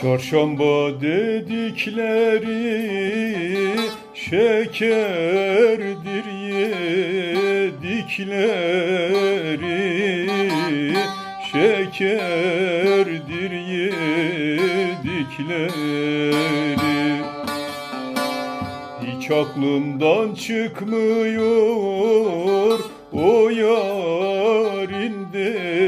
Çarşamba dedikleri şekerdir yedikleri. Şekerdir yedikleri. Hiç aklımdan çıkmıyor o yarın dedikleri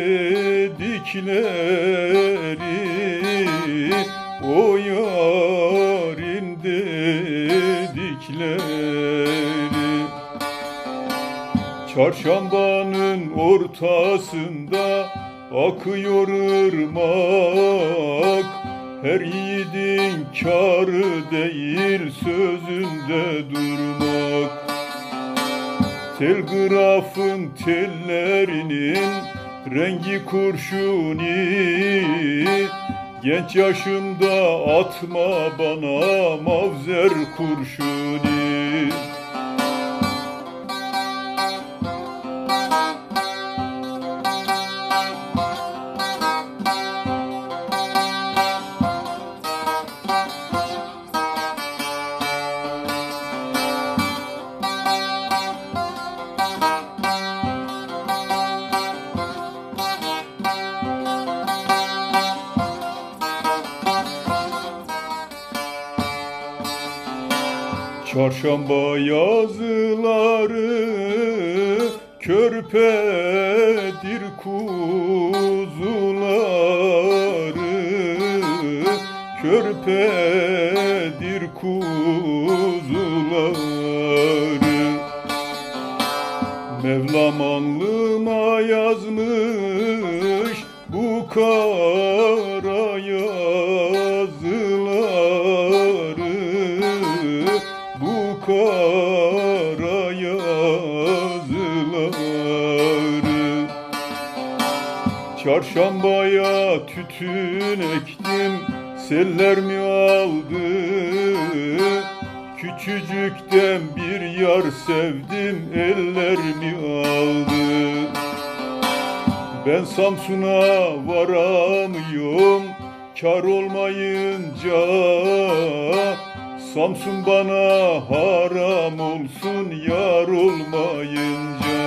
Çarşambanın ortasında akıyor ırmak. Her yiğidin karı değil sözünde durmak. Telgrafın tellerinin rengi kurşuni Genç yaşımda atma bana mavzer kurşuni Çarşamba yazıları körpedir kuzuları. Körpedir kuzuları. Mevlam alnıma yazmış bu kara yazıları bu kara yazıları Çarşambaya tütün ektim Seller mi aldı? Küçücükten bir yar sevdim Eller mi aldı? Ben Samsun'a varamıyorum Kar olmayınca Samsun bana haram olsun yar olmayınca